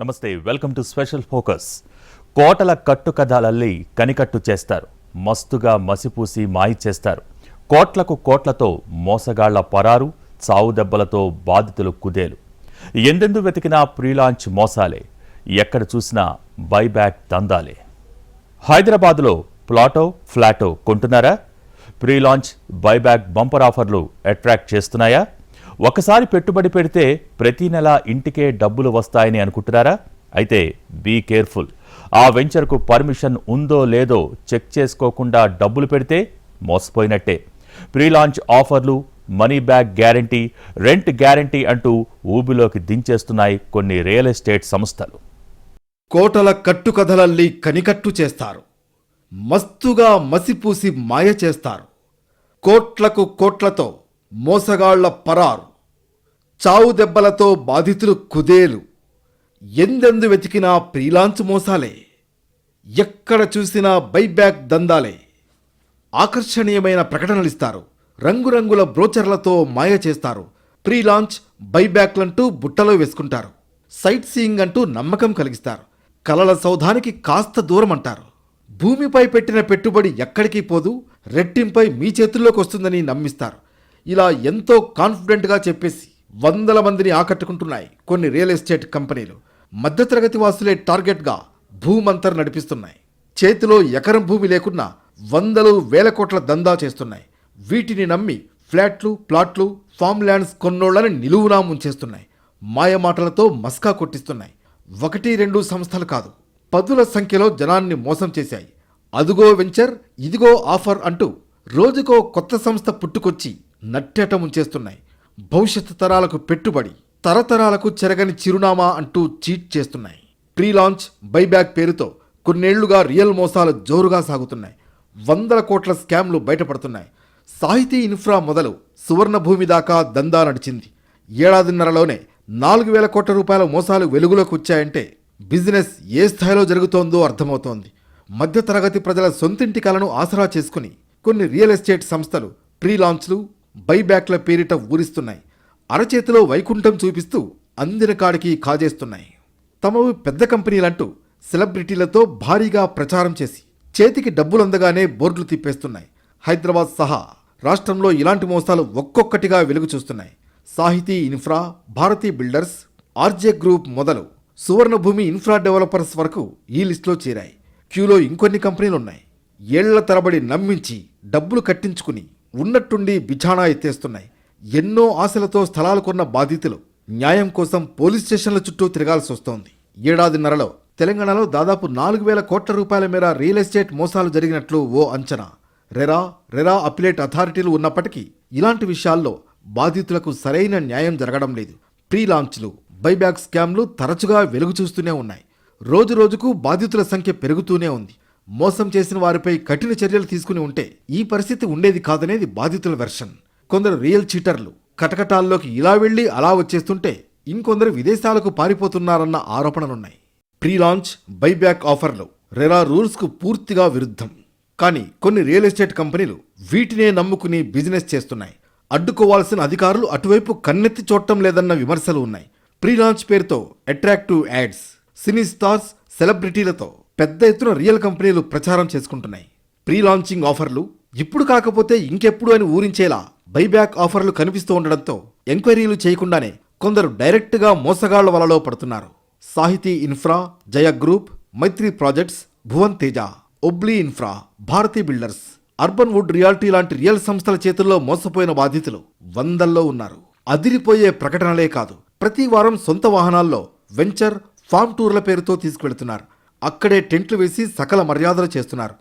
నమస్తే welcome to special focus. కోటల కట్టు కథలల్లి కనికట్టు చేస్తారు. మస్తుగా మసిపూసి మాయ చేస్తారు. కోట్లకు కోట్లతో మోసగాళ్ళ పరారు చావు దెబ్బలతో బాధితులు కుదేలు. ఎందెందు వెతికినా ప్రీలాంచ్ మోసాలే. ఎక్కడ చూసినా బైబ్యాక్ దందాలే. హైదరాబాద్లో ప్లాటో ఫ్లాటో కొంటున్నారా? ప్రీ లాంచ్ బైబ్యాక్ బంపర్ ఆఫర్లు అట్రాక్ట్ చేస్తున్నాయా? ఒకసారి పెట్టుబడి పెడితే ప్రతి నెల ఇంటికే డబ్బులు వస్తాయని అనుకుంటున్నారా? అయితే బీ కేర్ఫుల్. ఆ వెంచర్కు పర్మిషన్ ఉందో లేదో చెక్ చేసుకోకుండా డబ్బులు పెడితే మోసపోయినట్టే. ప్రీ లాంచ్ ఆఫర్లు money back guarantee rent guarantee అంటూ ఊబిలోకి దించేస్తున్నాయి కొన్ని రియల్ ఎస్టేట్ సంస్థలు. కోటల కట్టుకథలల్లి కనికట్టు చేస్తారు. మస్తుగా మసిపూసి మాయ చేస్తారు. కోట్లకు కోట్లతో మోసగాళ్ళ పరారు చావు దెబ్బలతో బాధితులు కుదేలు ఎందెందు వెతికినా ప్రీలాంచ్ మోసాలే ఎక్కడ చూసినా బైబ్యాక్ దందాలే. ఆకర్షణీయమైన ప్రకటనలిస్తారు రంగురంగుల బ్రోచర్లతో మాయ చేస్తారు ప్రీ లాంచ్ బైబ్యాక్లంటూ బుట్టలో వేసుకుంటారు సైట్ సీయింగ్ అంటూ నమ్మకం కలిగిస్తారు కలల సౌధానికి కాస్త దూరం అంటారు భూమిపై పెట్టిన పెట్టుబడి ఎక్కడికి పోదు రెట్టింపై మీ చేతుల్లోకి వస్తుందని నమ్మిస్తారు. ఇలా ఎంతో కాన్ఫిడెంట్గా చెప్పేసి వందల మందిని ఆకట్టుకుంటున్నాయి కొన్ని రియల్ ఎస్టేట్ కంపెనీలు. మధ్యతరగతి వాసులే టార్గెట్గా భూమంతర్ నడిపిస్తున్నాయి. చేతిలో ఎకరం భూమి లేకున్నా వందలు వేల కోట్ల దందా చేస్తున్నాయి. వీటిని నమ్మి ఫ్లాట్లు ప్లాట్లు ఫామ్ ల్యాండ్స్ కొన్నోళ్ళని నిలువునా ముంచేస్తున్నాయి మాయమాటలతో మస్కా కొట్టిస్తున్నాయి. ఒకటి రెండు సంస్థలు కాదు పదుల సంఖ్యలో జనాన్ని మోసం చేశాయి. అదుగో వెంచర్ ఇదిగో ఆఫర్ అంటూ రోజుకో కొత్త సంస్థ పుట్టుకొచ్చి నట్టేటము చేస్తున్నాయి భవిష్యత్తు తరాలకు పెట్టుబడి తరతరాలకు చెరగని చిరునామా అంటూ చీట్ చేస్తున్నాయి. ప్రీ లాంచ్ బైబ్యాక్ పేరుతో కొన్నేళ్ళుగా రియల్ మోసాలు జోరుగా సాగుతున్నాయి. వందల కోట్ల స్కామ్లు బయటపడుతున్నాయి. సాహితీ ఇన్ఫ్రా మొదలు సువర్ణ భూమి దాకా దందా నడిచింది. ఏడాదిన్నరలోనే నాలుగు వేల కోట్ల రూపాయల మోసాలు వెలుగులోకి వచ్చాయంటే బిజినెస్ ఏ స్థాయిలో జరుగుతోందో అర్థమవుతోంది. మధ్యతరగతి ప్రజల సొంతింటి కలను ఆసరా చేసుకుని కొన్ని రియల్ ఎస్టేట్ సంస్థలు ప్రీ లాంచ్లు బైబ్యాక్ల పేరిట ఊరిస్తున్నాయి. అరచేతిలో వైకుంఠం చూపిస్తూ అందిన కాడికి కాజేస్తున్నాయి. తమవి పెద్ద కంపెనీలంటూ సెలబ్రిటీలతో భారీగా ప్రచారం చేసి చేతికి డబ్బులందగానే బోర్డులు తిప్పేస్తున్నాయి. హైదరాబాద్ సహా రాష్ట్రంలో ఇలాంటి మోసాలు ఒక్కొక్కటిగా వెలుగు చూస్తున్నాయి. Sahiti infra Bharati builders RJ group మొదలు సువర్ణభూమి ఇన్ఫ్రా డెవలపర్స్ వరకు ఈ లిస్టులో చేరాయి. క్యూలో ఇంకొన్ని కంపెనీలు ఉన్నాయి ఏళ్ళ తరబడి నమ్మించి డబ్బులు కట్టించుకుని ఉన్నట్టుండి బిఛానా ఎత్తేస్తున్నాయి. ఎన్నో ఆశలతో స్థలాలు కొన్న బాధితులు న్యాయం కోసం పోలీస్ స్టేషన్ల చుట్టూ తిరగాల్సి వస్తోంది. ఏడాదిన్నరలో తెలంగాణలో దాదాపు నాలుగు వేల కోట్ల రూపాయల మేర రియల్ ఎస్టేట్ మోసాలు జరిగినట్లు ఓ అంచనా. రెరా రెరా అపిలేట్ అథారిటీలు ఉన్నప్పటికీ ఇలాంటి విషయాల్లో బాధితులకు సరైన న్యాయం జరగడం లేదు. ప్రీ లాంచ్లు బైబ్యాక్ స్కామ్లు తరచుగా వెలుగు చూస్తూనే ఉన్నాయి. రోజు రోజుకు బాధితుల సంఖ్య పెరుగుతూనే ఉంది. మోసం చేసిన వారిపై కఠిన చర్యలు తీసుకుని ఉంటే ఈ పరిస్థితి ఉండేది కాదనేది బాధితుల వెర్షన్. కొందరు రియల్ చీటర్లు కటకటాల్లోకి ఇలా వెళ్ళి అలా వచ్చేస్తుంటే ఇంకొందరు విదేశాలకు పారిపోతున్నారన్న ఆరోపణలున్నాయి. ప్రీ లాంచ్ బైబ్యాక్ ఆఫర్లు రెరా రూల్స్కు పూర్తిగా విరుద్ధం. కానీ కొన్ని రియల్ ఎస్టేట్ కంపెనీలు వీటినే నమ్ముకుని బిజినెస్ చేస్తున్నాయి. అడ్డుకోవాల్సిన అధికారులు అటువైపు కన్నెత్తి చూడటం లేదన్న విమర్శలు ఉన్నాయి. ప్రీ లాంచ్ పేరుతో అట్రాక్టివ్ యాడ్స్ సినీ స్టార్స్ సెలబ్రిటీలతో పెద్ద ఎత్తున రియల్ కంపెనీలు ప్రచారం చేసుకుంటున్నాయి. ప్రీ లాంచింగ్ ఆఫర్లు ఇప్పుడు కాకపోతే ఇంకెప్పుడు అని ఊరించేలా బైబ్యాక్ ఆఫర్లు కనిపిస్తూ ఉండడంతో ఎంక్వైరీలు చేయకుండానే కొందరు డైరెక్ట్గా మోసగాళ్ళ వలలో పడుతున్నారు. Sahiti infra Jaya group Maitri projects Bhuvan Teja ఒబ్లీ infra Bharati builders urban wood realty లాంటి రియల్ సంస్థల చేతుల్లో మోసపోయిన బాధితులు వందల్లో ఉన్నారు. అదిరిపోయే ప్రకటనలే కాదు ప్రతి వారం సొంత వాహనాల్లో వెంచర్ ఫామ్ టూర్ల పేరుతో తీసుకువెళుతున్నారు. అక్కడే టెంట్లు వేసి సకల మర్యాదలు చేస్తున్నారు.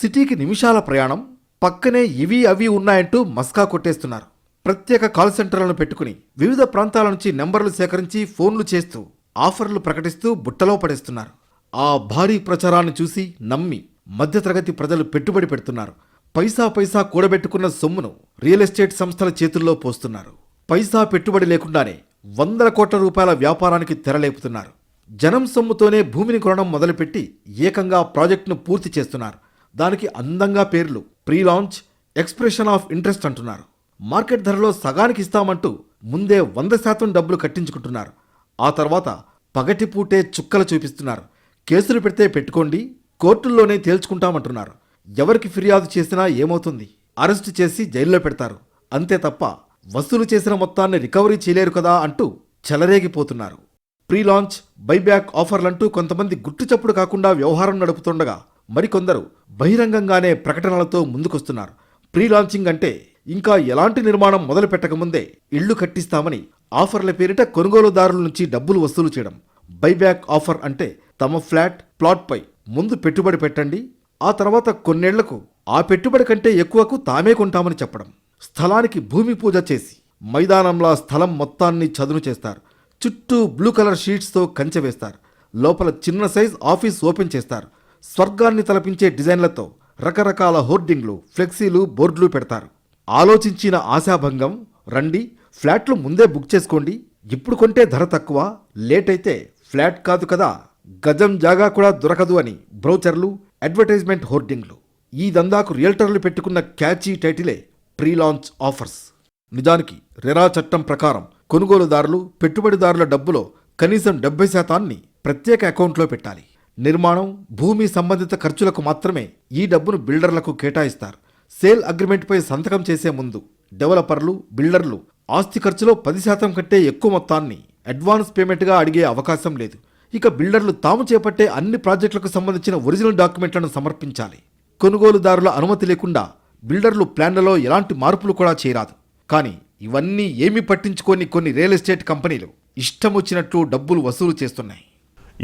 సిటీకి నిమిషాల ప్రయాణం పక్కనే ఇవి అవి ఉన్నాయంటూ మస్కా కొట్టేస్తున్నారు. ప్రత్యేక కాల్ సెంటర్లను పెట్టుకుని వివిధ ప్రాంతాల నుంచి నెంబర్లు సేకరించి ఫోన్లు చేస్తూ ఆఫర్లు ప్రకటిస్తూ బుట్టలో పడేస్తున్నారు. ఆ భారీ ప్రచారాన్ని చూసి నమ్మి మధ్యతరగతి ప్రజలు పెట్టుబడి పెడుతున్నారు. పైసా పైసా కూడబెట్టుకున్న సొమ్మును రియల్ ఎస్టేట్ సంస్థల చేతుల్లో పోస్తున్నారు. పైసా పెట్టుబడి లేకుండానే వందల కోట్ల రూపాయల వ్యాపారానికి తెరలేపుతున్నారు. జనం సొమ్ముతోనే భూమిని కొనడం మొదలుపెట్టి ఏకంగా ప్రాజెక్టును పూర్తి చేస్తున్నారు. దానికి అందంగా పేర్లు pre launch expression of interest అంటున్నారు. మార్కెట్ ధరలో సగానికి ఇస్తామంటూ ముందే వంద శాతం డబ్బులు కట్టించుకుంటున్నారు. ఆ తర్వాత పగటిపూటే చుక్కలు చూపిస్తున్నారు. కేసులు పెడితే పెట్టుకోండి కోర్టుల్లోనే తేల్చుకుంటామంటున్నారు. ఎవరికి ఫిర్యాదు చేసినా ఏమవుతుంది? అరెస్టు చేసి జైల్లో పెడతారు. అంతే తప్ప వసూలు చేసిన మొత్తాన్ని రికవరీ చేయలేరు కదా అంటూ చెలరేగిపోతున్నారు. ప్రీ లాంచ్ బైబ్యాక్ ఆఫర్లంటూ కొంతమంది గుట్టుచప్పుడు కాకుండా వ్యవహారం నడుపుతుండగా మరికొందరు బహిరంగంగానే ప్రకటనలతో ముందుకొస్తున్నారు. ప్రీ లాంచింగ్ అంటే ఇంకా ఎలాంటి నిర్మాణం మొదలు పెట్టకముందే ఇళ్ళు కట్టిస్తామని ఆఫర్ల పేరిట కొనుగోలుదారుల నుంచి డబ్బులు వసూలు చేయడం. బైబ్యాక్ ఆఫర్ అంటే తమ ఫ్లాట్ ప్లాట్పై ముందు పెట్టుబడి పెట్టండి ఆ తర్వాత కొన్నేళ్ళకు ఆ పెట్టుబడి కంటే ఎక్కువకు తామే కొంటామని చెప్పడం. స్థలానికి భూమి పూజ చేసి మైదానంలా స్థలం మొత్తాన్ని చదును చేస్తారు. చుట్టూ బ్లూ కలర్ షీట్స్తో కంచె వేస్తారు. లోపల చిన్న సైజ్ ఆఫీస్ ఓపెన్ చేస్తారు. స్వర్గాన్ని తలపించే డిజైన్లతో రకరకాల హోర్డింగ్లు ఫ్లెక్సీలు బోర్డులు పెడతారు. ఆలోచించిన ఆశాభంగం రండి ఫ్లాట్లు ముందే బుక్ చేసుకోండి. ఇప్పుడు కొంటే ధర తక్కువ లేట్ అయితే ఫ్లాట్ కాదు కదా గజం జాగా కూడా దొరకదు అని బ్రౌచర్లు అడ్వర్టైజ్మెంట్ హోర్డింగ్లు. ఈ దందాకు రియల్టర్లు పెట్టుకున్న క్యాచీ టైటిలే ప్రీ లాంచ్ ఆఫర్స్. నిజానికి రెరా చట్టం ప్రకారం కొనుగోలుదారులు పెట్టుబడిదారుల డబ్బులో కనీసం డెబ్బై శాతాన్ని ప్రత్యేక అకౌంట్లో పెట్టాలి. నిర్మాణం భూమి సంబంధిత ఖర్చులకు మాత్రమే ఈ డబ్బును బిల్డర్లకు కేటాయిస్తారు. సేల్ అగ్రిమెంట్పై సంతకం చేసే ముందు డెవలపర్లు బిల్డర్లు ఆస్తి ఖర్చులో పది శాతం కంటే ఎక్కువ మొత్తాన్ని అడ్వాన్స్ పేమెంట్గా అడిగే అవకాశం లేదు. ఇక బిల్డర్లు తాము చేపట్టే అన్ని ప్రాజెక్టులకు సంబంధించిన ఒరిజినల్ డాక్యుమెంట్లను సమర్పించాలి. కొనుగోలుదారుల అనుమతి లేకుండా బిల్డర్లు ప్లాన్లలో ఎలాంటి మార్పులు కూడా చేయరాదు. కానీ ఇవన్నీ ఏమి పట్టించుకొని కొన్ని రియల్ ఎస్టేట్ కంపెనీలు ఇష్టం వచ్చినట్లు డబ్బులు వసూలు చేస్తున్నాయి.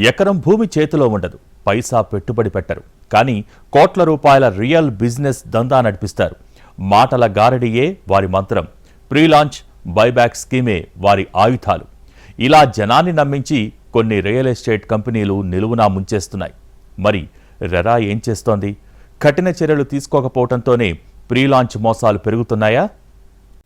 ఎకరం భూమి చేతిలో ఉండదు. పైసా పెట్టుబడి పెట్టరు. కానీ కోట్ల రూపాయల రియల్ బిజినెస్ దందా నడిపిస్తారు. మాటల గారడియే వారి మంత్రం. ప్రీ లాంచ్ బైబ్యాక్ స్కీమే వారి ఆయుధాలు. ఇలా జనాన్ని నమ్మించి కొన్ని రియల్ ఎస్టేట్ కంపెనీలు నిలువునా ముంచేస్తున్నాయి. మరి రెరా ఏం చేస్తోంది? కఠిన చర్యలు తీసుకోకపోవడంతోనే ప్రీ లాంచ్ మోసాలు పెరుగుతున్నాయా?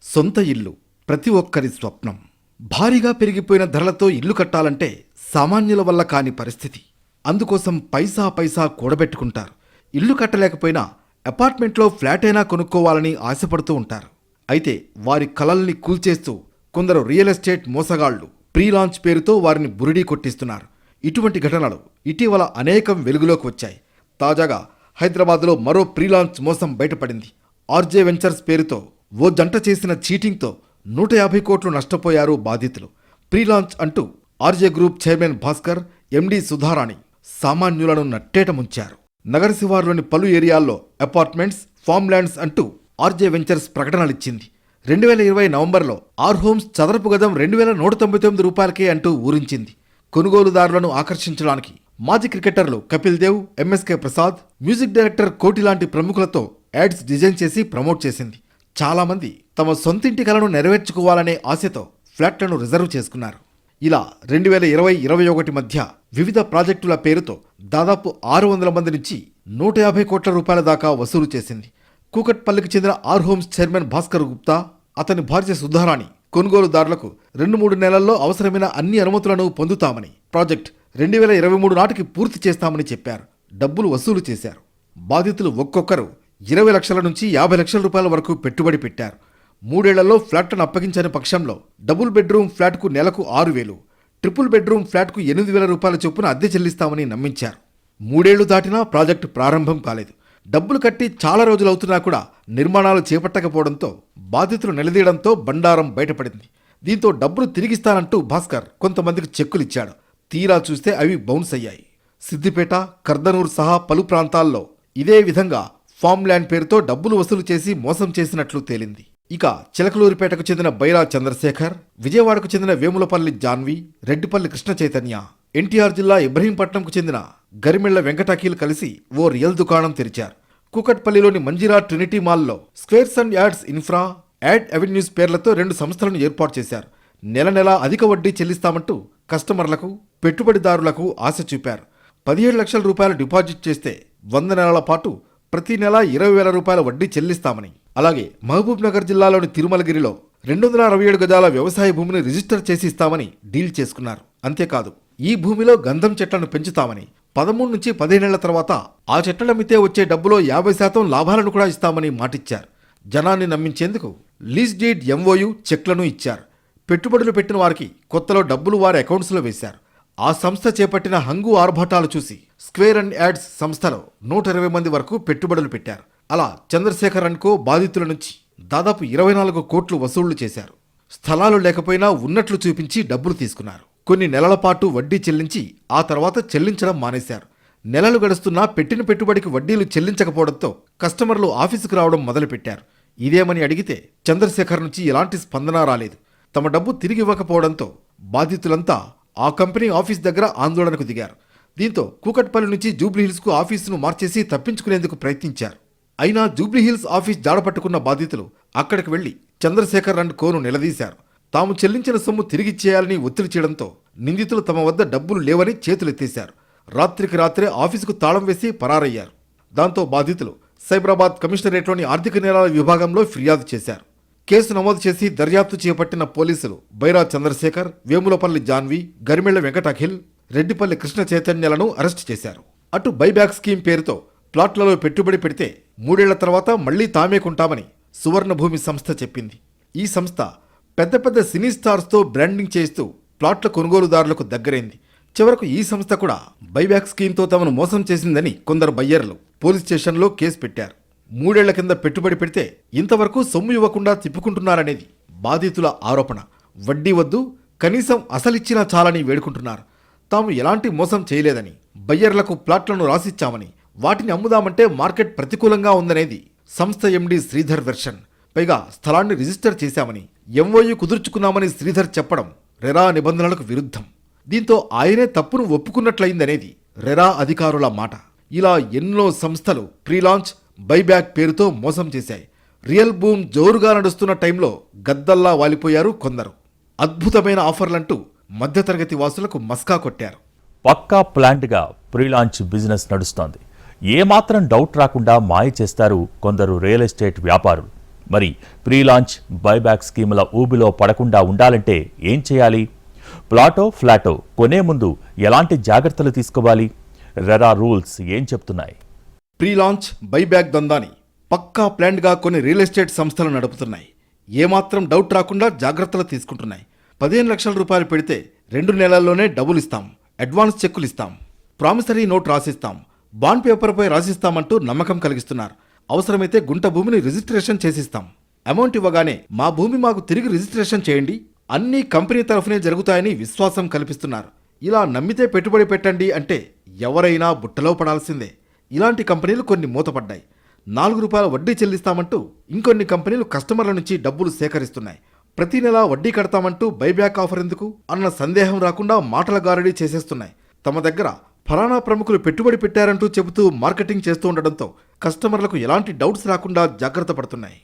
సొంత ఇల్లు ప్రతి ఒక్కరి స్వప్నం. భారీగా పెరిగిపోయిన ధరలతో ఇల్లు కట్టాలంటే సామాన్యుల వల్ల కాని పరిస్థితి. అందుకోసం పైసా పైసా కూడబెట్టుకుంటారు. ఇల్లు కట్టలేకపోయినా అపార్ట్మెంట్లో ఫ్లాట్ అయినా కొనుక్కోవాలని ఆశపడుతూ ఉంటారు. అయితే వారి కలల్ని కూల్చేస్తూ కొందరు రియల్ ఎస్టేట్ మోసగాళ్ళు ప్రీ లాంచ్ పేరుతో వారిని బురిడీ కొట్టిస్తున్నారు. ఇటువంటి ఘటనలు ఇటీవల అనేకం వెలుగులోకి వచ్చాయి. తాజాగా హైదరాబాద్లో మరో ప్రీ లాంచ్ మోసం బయటపడింది. ఆర్జే వెంచర్స్ పేరుతో ఓ జంట చేసిన చీటింగ్తో నూట యాభై కోట్లు నష్టపోయారు బాధితులు. ప్రీ లాంచ్ అంటూ RJ group chairman Bhaskar MD Sudharani సామాన్యులను నట్టేట ముంచారు. నగర శివారులోని పలు ఏరియాల్లో అపార్ట్మెంట్స్ ఫామ్ ల్యాండ్స్ అంటూ ఆర్జే వెంచర్స్ ప్రకటనలిచ్చింది. రెండు వేల ఇరవై నవంబర్లో ఆర్ హోమ్స్ చదరపు గజం రెండు వేల నూట తొంభై తొమ్మిది రూపాయలకే అంటూ ఊరించింది. కొనుగోలుదారులను ఆకర్షించడానికి మాజీ క్రికెటర్లు Kapil Dev MSK Prasad music director Koti లాంటి ప్రముఖులతో యాడ్స్ డిజైన్ చేసి ప్రమోట్ చేసింది. చాలామంది తమ సొంతింటి కలను నెరవేర్చుకోవాలనే ఆశతో ఫ్లాట్లను రిజర్వ్ చేసుకున్నారు. ఇలా రెండు వేల ఇరవై ఇరవై ఒకటి మధ్య వివిధ ప్రాజెక్టుల పేరుతో దాదాపు ఆరు వందల మంది నుంచి నూట యాభై కోట్ల రూపాయల దాకా వసూలు చేసింది. కూకట్పల్లికి చెందిన R Homes chairman Bhaskar Gupta అతని భార్య సుధారాణి కొనుగోలుదారులకు రెండు మూడు నెలల్లో అవసరమైన అన్ని అనుమతులను పొందుతామని ప్రాజెక్ట్ రెండు వేల ఇరవై మూడు నాటికి పూర్తి చేస్తామని చెప్పారు. డబ్బులు వసూలు చేశారు. బాధితులు ఒక్కొక్కరు ఇరవై లక్షల నుంచి యాభై లక్షల రూపాయల వరకు పెట్టుబడి పెట్టారు. మూడేళ్ళలో ఫ్లాట్లను అప్పగించని పక్షంలో డబుల్ బెడ్రూమ్ ఫ్లాట్కు నెలకు ఆరు వేలు ట్రిపుల్ బెడ్రూమ్ ఫ్లాట్కు ఎనిమిది వేల రూపాయల చొప్పున అద్దె చెల్లిస్తామని నమ్మించారు. మూడేళ్ళు దాటినా ప్రాజెక్టు ప్రారంభం కాలేదు. డబ్బులు కట్టి చాలా రోజులవుతున్నా కూడా నిర్మాణాలు చేపట్టకపోవడంతో బాధితులు నిలదీయడంతో బండారం బయటపడింది. దీంతో డబ్బులు తిరిగిస్తానంటూ భాస్కర్ కొంతమందికి చెక్కులిచ్చాడు తీరా చూస్తే అవి బౌన్స్ అయ్యాయి. సిద్దిపేట కర్దనూర్ సహా పలు ప్రాంతాల్లో ఇదే విధంగా ఫామ్ ల్యాండ్ పేరుతో డబ్బులు వసూలు చేసి మోసం చేసినట్లు తేలింది. ఇక చిలకలూరిపేటకు చెందిన బైరా చంద్రశేఖర్ విజయవాడకు చెందిన వేములపల్లి జాన్వి రెడ్డిపల్లి కృష్ణ చైతన్య ఎన్టీఆర్ జిల్లా ఇబ్రహీంపట్నంకు చెందిన గరిమెళ్ళ వెంకటాకీలు కలిసి ఓ రియల్ దుకాణం తెరిచారు. కూకట్పల్లిలోని మంజిరా ట్రినిటీ మాల్లో Squares and Yards Infra Yard Avenues పేర్లతో రెండు సంస్థలను ఏర్పాటు చేశారు. నెల నెలా అధిక వడ్డీ చెల్లిస్తామంటూ కస్టమర్లకు పెట్టుబడిదారులకు ఆశ చూపారు. పదిహేడు లక్షల రూపాయలు డిపాజిట్ చేస్తే వంద నెలల పాటు ప్రతి నెల ఇరవై వేల రూపాయల వడ్డీ చెల్లిస్తామని. అలాగే మహబూబ్ నగర్ జిల్లాలోని తిరుమలగిరిలో రెండు వందల అరవై ఏడు గజాల వ్యవసాయ భూమిని రిజిస్టర్ చేసి ఇస్తామని డీల్ చేసుకున్నారు. అంతేకాదు ఈ భూమిలో గంధం చెట్లను పెంచుతామని పదమూడు నుంచి పదిహేనేళ్ళ తర్వాత ఆ చెట్లను అమ్మితే వచ్చే డబ్బులో యాభై శాతం లాభాలను కూడా ఇస్తామని మాటిచ్చారు. జనాన్ని నమ్మించేందుకు లీజ్ డీడ్ ఎంఓయు చెక్లను ఇచ్చారు. పెట్టుబడులు పెట్టిన వారికి కొత్తలో డబ్బులు వారి అకౌంట్స్లో వేశారు. ఆ సంస్థ చేపట్టిన హంగు ఆర్భాటాలు చూసి స్క్వేర్ అండ్ యాడ్స్ సంస్థలో నూట ఇరవై మంది వరకు పెట్టుబడులు పెట్టారు. అలా చంద్రశేఖర్ అండ్ కో బాధితుల నుంచి దాదాపు ఇరవై నాలుగు కోట్లు వసూళ్ళు చేశారు. స్థలాలు లేకపోయినా ఉన్నట్లు చూపించి డబ్బులు తీసుకున్నారు. కొన్ని నెలల పాటు వడ్డీ చెల్లించి ఆ తర్వాత చెల్లించడం మానేశారు. నెలలు గడుస్తున్నా పెట్టిన పెట్టుబడికి వడ్డీలు చెల్లించకపోవడంతో కస్టమర్లు ఆఫీసుకు రావడం మొదలుపెట్టారు. ఇదేమని అడిగితే చంద్రశేఖర్ నుంచి ఎలాంటి స్పందన రాలేదు. తమ డబ్బు తిరిగి ఇవ్వకపోవడంతో బాధితులంతా ఆ కంపెనీ ఆఫీస్ దగ్గర ఆందోళనకు దిగారు. దీంతో కూకట్పల్లి నుంచి జూబ్లీహిల్స్కు ఆఫీసును మార్చేసి తప్పించుకునేందుకు ప్రయత్నించారు. అయినా జూబ్లీహిల్స్ ఆఫీస్ జాడపట్టుకున్న బాధితులు అక్కడికి వెళ్ళి చంద్రశేఖర్ అండ్ కోను నిలదీశారు. తాము చెల్లించిన సొమ్ము తిరిగిచ్చేయాలని ఒత్తిడి చేయడంతో నిందితులు తమ వద్ద డబ్బులు లేవని చేతులెత్తేశారు. రాత్రికి రాత్రే ఆఫీసుకు తాళం వేసి పరారయ్యారు. దాంతో బాధితులు సైబరాబాద్ కమిషనరేట్లోని ఆర్థిక నేరాల విభాగంలో ఫిర్యాదు చేశారు. కేసు నమోదు చేసి దర్యాప్తు చేపట్టిన పోలీసులు బైరా చంద్రశేఖర్ వేములపల్లి జాన్వి గరిమెళ్ళ వెంకట అఖిల్ రెడ్డిపల్లి కృష్ణ చైతన్యలను అరెస్టు చేశారు. అటు బైబ్యాక్ స్కీమ్ పేరుతో ప్లాట్లలో పెట్టుబడి పెడితే మూడేళ్ళ తర్వాత మళ్ళీ తామే కొంటామని సువర్ణభూమి సంస్థ చెప్పింది. ఈ సంస్థ పెద్ద పెద్ద సినీ స్టార్స్తో బ్రాండింగ్ చేస్తూ ప్లాట్ల కొనుగోలుదారులకు దగ్గరైంది. చివరకు ఈ సంస్థ కూడా బైబ్యాక్ స్కీమ్తో తమను మోసం చేసిందని కొందరు బయ్యర్లు పోలీస్ స్టేషన్లో కేసు పెట్టారు. మూడేళ్ళ కింద పెట్టుబడి పెడితే ఇంతవరకు సొమ్ము ఇవ్వకుండా తిప్పుకుంటున్నారనేది బాధితుల ఆరోపణ. వడ్డీ వద్దు కనీసం అసలిచ్చినా చాలని వేడుకుంటున్నారు. తాము ఎలాంటి మోసం చేయలేదని బయ్యర్లకు ప్లాట్లను రాసిచ్చామని వాటిని అమ్ముదామంటే మార్కెట్ ప్రతికూలంగా ఉందనేది సంస్థ ఎండి శ్రీధర్ వెర్షన్. పైగా స్థలాన్ని రిజిస్టర్ చేశామని ఎంఓయూ కుదుర్చుకున్నామని శ్రీధర్ చెప్పడం రెరా నిబంధనలకు విరుద్ధం. దీంతో ఆయనే తప్పును ఒప్పుకున్నట్లయిందనేది రెరా అధికారుల మాట. ఇలా ఎన్నో సంస్థలు ప్రీలాంచ్ బైబ్యాక్ పేరుతో మోసం చేశాయి. రియల్ బూమ్ జోరుగా నడుస్తున్న టైంలో గద్దల్లా వాలిపోయారు కొందరు. అద్భుతమైన ఆఫర్లంటూ మధ్యతరగతి వాసులకు మస్కా కొట్టారు. పక్కా ప్లాంట్గా ప్రీలాంచ్ బిజినెస్ నడుస్తోంది. ఏమాత్రం డౌట్ రాకుండా మాయ చేస్తారు కొందరు రియల్ ఎస్టేట్ వ్యాపారులు. మరి ప్రీలాంచ్ బైబ్యాక్ స్కీముల ఊబిలో పడకుండా ఉండాలంటే ఏం చేయాలి? ప్లాటో ఫ్లాటో కొనే ముందు ఎలాంటి జాగ్రత్తలు తీసుకోవాలి? రెరా రూల్స్ ఏం చెప్తున్నాయి? ప్రీ లాంచ్ బైబ్యాక్ దందాని పక్కా ప్లాన్డ్గా కొన్ని రియల్ ఎస్టేట్ సంస్థలు నడుపుతున్నాయి. ఏమాత్రం డౌట్ రాకుండా జాగ్రత్తలు తీసుకుంటున్నాయి. పదిహేను లక్షల రూపాయలు పెడితే రెండు నెలల్లోనే డబ్బులు ఇస్తాం. అడ్వాన్స్ చెక్కులు ఇస్తాం. ప్రామిసరీ నోట్ రాసిస్తాం. బాండ్ పేపర్పై రాసిస్తామంటూ నమ్మకం కలిగిస్తున్నారు. అవసరమైతే గుంట భూమిని రిజిస్ట్రేషన్ చేసిస్తాం. అమౌంట్ ఇవ్వగానే మా భూమి మాకు తిరిగి రిజిస్ట్రేషన్ చేయండి. అన్నీ కంపెనీ తరఫునే జరుగుతాయని విశ్వాసం కల్పిస్తున్నారు. ఇలా నమ్మితే పెట్టుబడి పెట్టండి అంటే ఎవరైనా బుట్టలో పడాల్సిందే. ఇలాంటి కంపెనీలు కొన్ని మూతపడ్డాయి. నాలుగు రూపాయల వడ్డీ చెల్లిస్తామంటూ ఇంకొన్ని కంపెనీలు కస్టమర్ల నుంచి డబ్బులు సేకరిస్తున్నాయి. ప్రతి నెల వడ్డీ కడతామంటూ బైబ్యాక్ ఆఫర్ ఎందుకు? అన్న సందేహం రాకుండా మాటల గారడీ చేసేస్తున్నాయి. తమ దగ్గర ఫలానా ప్రముఖులు పెట్టుబడి పెట్టారంటూ చెబుతూ మార్కెటింగ్ చేస్తూ ఉండడంతో కస్టమర్లకు ఎలాంటి డౌట్స్ రాకుండా జాగ్రత్త పడుతున్నాయి.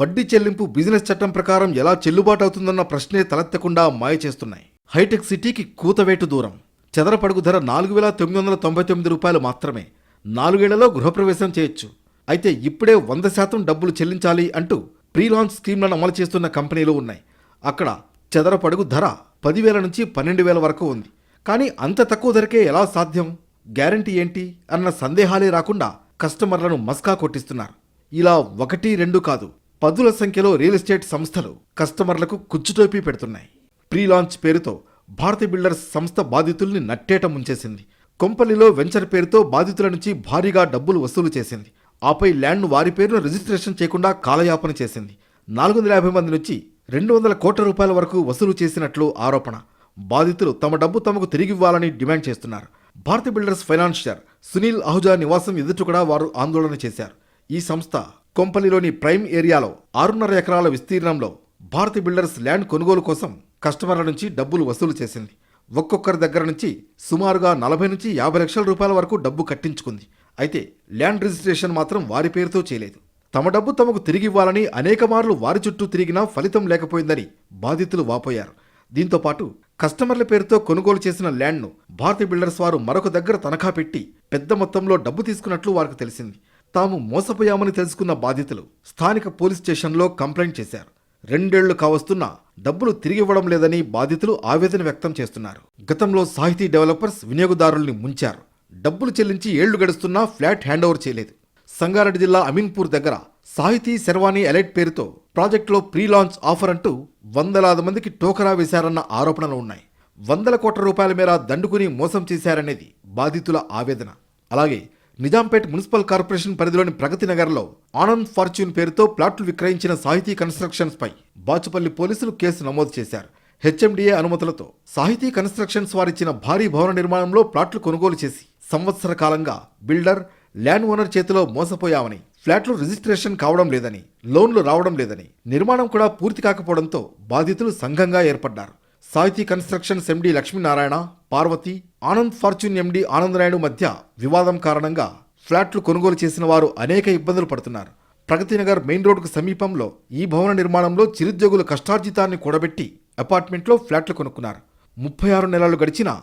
వడ్డీ చెల్లింపు బిజినెస్ చట్టం ప్రకారం ఎలా చెల్లుబాటు అవుతుందన్న ప్రశ్నే తలెత్తకుండా మాయ చేస్తున్నాయి. హైటెక్ సిటీకి కూతవేటు దూరం. చదరపడుగు ధర నాలుగు వేల తొమ్మిది వందల తొంభై తొమ్మిది రూపాయలు మాత్రమే. నాలుగేళ్ళలో గృహప్రవేశం చేయొచ్చు. అయితే ఇప్పుడే వంద శాతం డబ్బులు చెల్లించాలి అంటూ ప్రీ లాంచ్ స్కీమ్లను అమలు చేస్తున్న కంపెనీలు ఉన్నాయి. అక్కడ చదరపడుగు ధర పదివేల నుంచి పన్నెండు వేల వరకు ఉంది. కానీ అంత తక్కువ ధరకే ఎలా సాధ్యం? గ్యారంటీ ఏంటి? అన్న సందేహాలే రాకుండా కస్టమర్లను మస్కా కొట్టిస్తున్నారు. ఇలా ఒకటి రెండు కాదు పదుల సంఖ్యలో రియల్ ఎస్టేట్ సంస్థలు కస్టమర్లకు కుచ్చుటోపీ పెడుతున్నాయి. ప్రీ లాంచ్ పేరుతో భారతి బిల్డర్స్ సంస్థ బాధితుల్ని నట్టేట ముంచేసింది. కొంపల్లిలో వెంచర్ పేరుతో బాధితుల నుంచి భారీగా డబ్బులు వసూలు చేసింది. ఆపై ల్యాండ్ను వారి పేరును రిజిస్ట్రేషన్ చేయకుండా కాలయాపన చేసింది. నాలుగు వందల యాభై మంది నుంచి రెండు వందల కోట్ల రూపాయల వరకు వసూలు చేసినట్లు ఆరోపణ. బాధితులు తమ డబ్బు తమకు తిరిగి ఇవ్వాలని డిమాండ్ చేస్తున్నారు. భారత బిల్డర్స్ ఫైనాన్షియర్ సునీల్ అహుజా నివాసం ఎదుట కూడా వారు ఆందోళన చేశారు. ఈ సంస్థ కొంపల్లిలోని ప్రైమ్ ఏరియాలో ఆరున్నర ఎకరాల విస్తీర్ణంలో భారతి బిల్డర్స్ ల్యాండ్ కొనుగోలు కోసం కస్టమర్ల నుంచి డబ్బులు వసూలు చేసింది. ఒక్కొక్కరి దగ్గర నుంచి సుమారుగా నలభై నుంచి యాభై లక్షల రూపాయల వరకు డబ్బు కట్టించుకుంది. అయితే ల్యాండ్ రిజిస్ట్రేషన్ మాత్రం వారి పేరుతో చేయలేదు. తమ డబ్బు తమకు తిరిగివ్వాలని అనేక మార్లు వారి చుట్టూ తిరిగినా ఫలితం లేకపోయిందని బాధితులు వాపోయారు. దీంతో పాటు కస్టమర్ల పేరుతో కొనుగోలు చేసిన ల్యాండ్ను భారతి బిల్డర్స్ వారు మరొక దగ్గర తనఖా పెట్టి పెద్ద మొత్తంలో డబ్బు తీసుకున్నట్లు వారికి తెలిసింది. తాము మోసపోయామని తెలుసుకున్న బాధితులు స్థానిక పోలీస్ స్టేషన్లో కంప్లైంట్ చేశారు. రెండేళ్ళు కావస్తున్నా డబ్బులు తిరిగి ఇవ్వడం లేదని బాధితులు ఆవేదన వ్యక్తం చేస్తున్నారు. గతంలో సాహితీ డెవలపర్స్ వినియోగదారుల్ని ముంచారు. డబ్బులు చెల్లించి ఏళ్ళు గడుస్తున్నా ఫ్లాట్ హ్యాండ్ ఓవర్ చేయలేదు. సంగారెడ్డి జిల్లా అమీన్పూర్ దగ్గర సాహితీ శర్వాణి ఎలైట్ పేరుతో ప్రాజెక్టులో ప్రీ లాంచ్ ఆఫర్ అంటూ వందలాది మందికి టోకరా వేశారన్న ఆరోపణలు ఉన్నాయి. వందల కోట్ల రూపాయల మేర దండుకుని మోసం చేశారనేది బాధితుల ఆవేదన. అలాగే నిజాంపేట్ మున్సిపల్ కార్పొరేషన్ పరిధిలోని ప్రగతి నగర్లో ఆనంద్ ఫార్చ్యూన్ పేరుతో ప్లాట్లు విక్రయించిన సాహితీ కన్స్ట్రక్షన్స్ పై బాచుపల్లి పోలీసులు కేసు నమోదు చేశారు. హెచ్ఎండిఏ అనుమతులతో సాహితీ కన్స్ట్రక్షన్స్ వారిచ్చిన భారీ భవన నిర్మాణంలో ప్లాట్లు కొనుగోలు చేసి సంవత్సర కాలంగా బిల్డర్ ల్యాండ్ ఓనర్ చేతిలో మోసపోయామని ఫ్లాట్లు రిజిస్ట్రేషన్ కావడం లేదని లోన్లు రావడం లేదని నిర్మాణం కూడా పూర్తి కాకపోవడంతో బాధితులు సంఘంగా ఏర్పడ్డారు. Sahithi constructions MD Lakshminarayana Parvathi Anand Fortune MD Anandanaidu మధ్య వివాదం కారణంగా ఫ్లాట్లు కొనుగోలు చేసిన వారు అనేక ఇబ్బందులు పడుతున్నారు. ప్రగతినగర్ మెయిన్ రోడ్డుకు సమీపంలో ఈ భవన నిర్మాణంలో చిరుద్యోగుల కష్టార్జితాన్ని కూడబెట్టి అపార్ట్మెంట్లో ఫ్లాట్లు కొనుక్కున్నారు. ముప్పై ఆరు నెలలు గడిచినా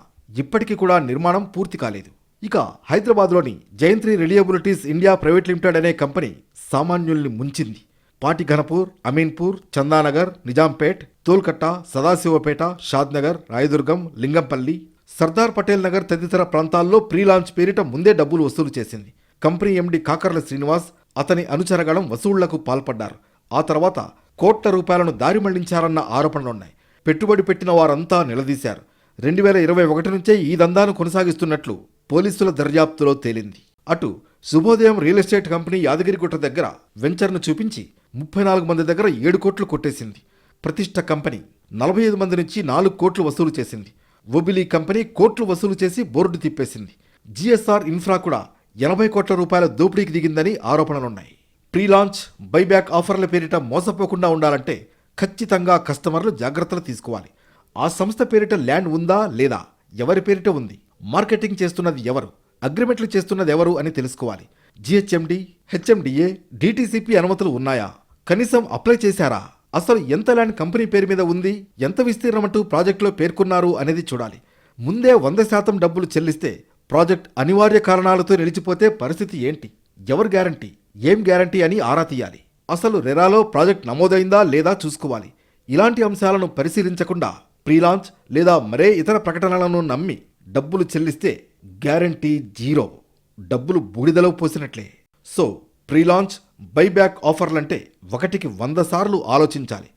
ఇప్పటికీ కూడా నిర్మాణం పూర్తి కాలేదు. ఇక హైదరాబాద్లోని Jayantri reliabilities India private limited అనే కంపెనీ సామాన్యుల్ని ముంచింది. పాటిఘనపూర్ అమీన్పూర్ చందానగర్ నిజాంపేట్ తోల్కట్ట సదాశివపేట షాద్నగర్ రాయదుర్గం లింగంపల్లి సర్దార్ పటేల్ నగర్ తదితర ప్రాంతాల్లో ప్రీ లాంచ్ పేరిట ముందే డబ్బులు వసూలు చేసింది. కంపెనీ ఎండి కాకర్ల శ్రీనివాస్ అతని అనుచరగణం వసూళ్ళకు పాల్పడ్డారు. ఆ తర్వాత కోట్ల రూపాయలను దారి మళ్ళించారన్న ఆరోపణలున్నాయి. పెట్టుబడి పెట్టిన వారంతా నిలదీశారు. రెండు వేల ఇరవై ఒకటి నుంచే ఈ దందాను కొనసాగిస్తున్నట్లు పోలీసుల దర్యాప్తులో తేలింది. అటు శుభోదయం రియల్ ఎస్టేట్ కంపెనీ యాదగిరిగుట్ట దగ్గర వెంచర్ను చూపించి ముప్పై నాలుగు మంది దగ్గర ఏడు కోట్లు కొట్టేసింది. ప్రతిష్ట కంపెనీ నలభై ఐదు మంది నుంచి నాలుగు కోట్లు వసూలు చేసింది. ఒబిలీ కంపెనీ కోట్లు వసూలు చేసి బోర్డు తిప్పేసింది. జిఎస్ఆర్ ఇన్ఫ్రా కూడా ఎనభై కోట్ల రూపాయల దోపిడీకి దిగిందని ఆరోపణలున్నాయి. ప్రీ లాంచ్ బైబ్యాక్ ఆఫర్ల పేరిట మోసపోకుండా ఉండాలంటే ఖచ్చితంగా కస్టమర్లు జాగ్రత్తలు తీసుకోవాలి. ఆ సంస్థ పేరిట ల్యాండ్ ఉందా లేదా ఎవరి పేరిట ఉంది? మార్కెటింగ్ చేస్తున్నది ఎవరు? అగ్రిమెంట్లు చేస్తున్నది ఎవరు అని తెలుసుకోవాలి. జిహెచ్ఎండి హెచ్ఎండిఏ డిటిసిపి అనుమతులు ఉన్నాయా? కనీసం అప్లై చేశారా? అసలు ఎంత ల్యాండ్ కంపెనీ పేరు మీద ఉంది? ఎంత విస్తీర్ణమంటూ ప్రాజెక్టులో పేర్కొన్నారు అనేది చూడాలి. ముందే వంద శాతం డబ్బులు చెల్లిస్తే ప్రాజెక్ట్ అనివార్య కారణాలతో నిలిచిపోతే పరిస్థితి ఏంటి? ఎవరు గ్యారంటీ? ఏం గ్యారంటీ అని ఆరా తీయాలి. అసలు రెరాలో ప్రాజెక్ట్ నమోదైందా లేదా చూసుకోవాలి. ఇలాంటి అంశాలను పరిశీలించకుండా ప్రీలాంచ్ లేదా మరే ఇతర ప్రకటనలను నమ్మి డబ్బులు చెల్లిస్తే గ్యారంటీ జీరో. డబ్బులు బూడిదలో పోసినట్లే. సో ప్రీలాంచ్ బైబ్యాక్ ఆఫర్లంటే ఒకటికి వంద సార్లు ఆలోచించాలి.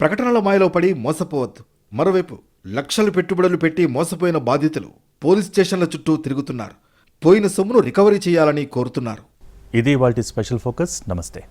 ప్రకటనల మాయలో పడి మోసపోవద్దు. మరోవైపు లక్షలు పెట్టుబడులు పెట్టి మోసపోయిన బాధితులు పోలీస్ స్టేషన్ల చుట్టూ తిరుగుతున్నారు. పోయిన సొమ్మును రికవరీ చేయాలని కోరుతున్నారు. ఇది వాటి స్పెషల్ ఫోకస్. నమస్తే.